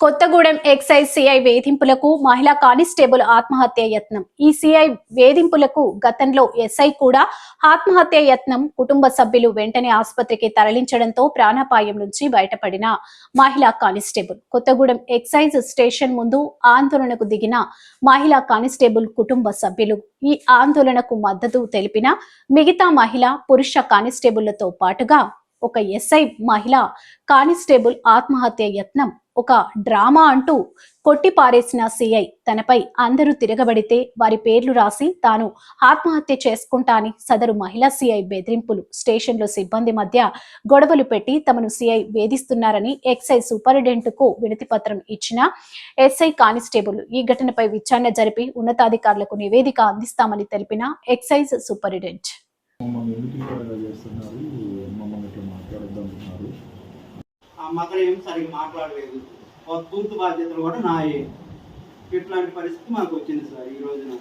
Kothagudem excise CI వేధింపులకు మహిళా constable ఆత్మహత్య యత్నం. ఈ సిఐ వేధింపులకు గతంలో ఎస్ఐ కూడా ఆత్మహత్య యత్నం కుటుంబ సభ్యులు వెంటనే ఆసుపత్రికి తరలించడంతో ప్రాణాపాయం నుంచి బయటపడిన మహిళా కానిస్టేబుల్. కొత్తగూడెం ఎక్సైజ్ స్టేషన్ ముందు ఆందోళనకు దిగిన మహిళా కానిస్టేబుల్ కుటుంబ సభ్యులు ఈ ఆందోళనకు మద్దతు తెలిపిన మిగతా మహిళా పురుష కానిస్టేబుళ్ళతో పాటుగా ఒక ఎస్ఐ మహిళ కానిస్టేబుల్ ఆత్మహత్య యత్నం ఒక డ్రామా అంటూ కొట్టి పారేసిన సిఐ తనపై అందరూ తిరగబడితే వారి పేర్లు రాసి తాను ఆత్మహత్య చేసుకుంటా అని సదరు మహిళా సిఐ బెదిరింపులు. స్టేషన్లో సిబ్బంది మధ్య గొడవలు పెట్టి తమను సిఐ వేధిస్తున్నారని ఎక్సైజ్ సూపరింటెండెంట్కు వినతి పత్రం ఇచ్చిన ఎస్ఐ కానిస్టేబుల్ ఈ ఘటనపై విచారణ జరిపి ఉన్నతాధికారులకు నివేదిక అందిస్తామని తెలిపిన ఎక్సైజ్ సూపరింటెండెంట్ మమ్మల్ని ఎందుకు ఇంతగా చేస్తున్నారు మమ్మల్ని ఇట్లా మాట్లాడొద్దంటున్నారు మగడు ఏం సరిగ్గా మాట్లాడలేదు పూర్తి బాధ్యతలు కూడా నాయే ఇట్లాంటి పరిస్థితి మాకు వచ్చింది సార్ ఈ రోజున.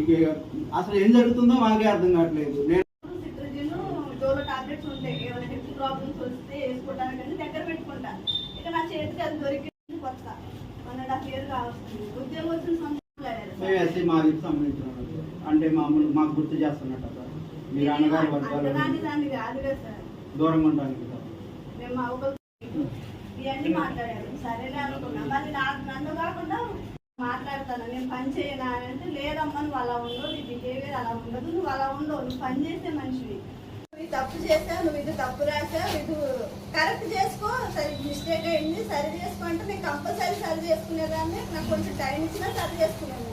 ఇక అసలు ఏం జరుగుతుందో మాకే అర్థం కావట్లేదు నేను సంబంధించిన. అంటే మామూలు మాకు గుర్తు చేస్తున్నట్ట సార్ మీరు అన్నగారు వర్గాలు దూరంగా ఉండడానికి మా ఇవన్నీ మాట్లాడారు. సరేలే అనుకున్నా. మళ్ళీ నాకు నన్ను కాకుండా మాట్లాడతాను. నేను పని చేయనా అని అంటే లేదమ్మా నువ్వు అలా ఉండవు. నీ బిహేవియర్ అలా ఉండదు. నువ్వు అలా ఉండవు. నువ్వు పని చేసే మనిషివి. నువ్వు తప్పు చేసావు నువ్వు ఇది తప్పు రాసావు ఇది కరెక్ట్ చేసుకో. సరి మిస్టేక్ అయింది సరి చేసుకో అంటే నేను కంపల్సరీ సరి చేసుకునేదాన్ని. నాకు కొంచెం టైం ఇచ్చినా సరి చేసుకున్నాను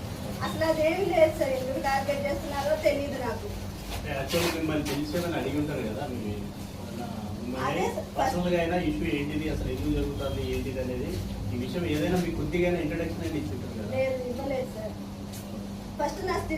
అసలు అదేమి లేదు సార్. ఎందుకు టార్గెట్ చేస్తున్నారో తెలియదు నాకు. యాక్చువల్లీ మిమ్మల్ని పిలిచేమని అడిగి ఉంటారు కదా మీ- అదే మిమ్మల్ని సార్. పర్సనల్గా అయినా ఇష్యూ ఏంటిది అసలు ఎందుకు జరుగుతుంది ఏంటిది అనేది ఈ విషయం ఏదైనా మీకు కొద్దిగా ఇంట్రడక్షన్ అనేది ఇచ్చి ఉంటారు కదా ఫస్ట్ నా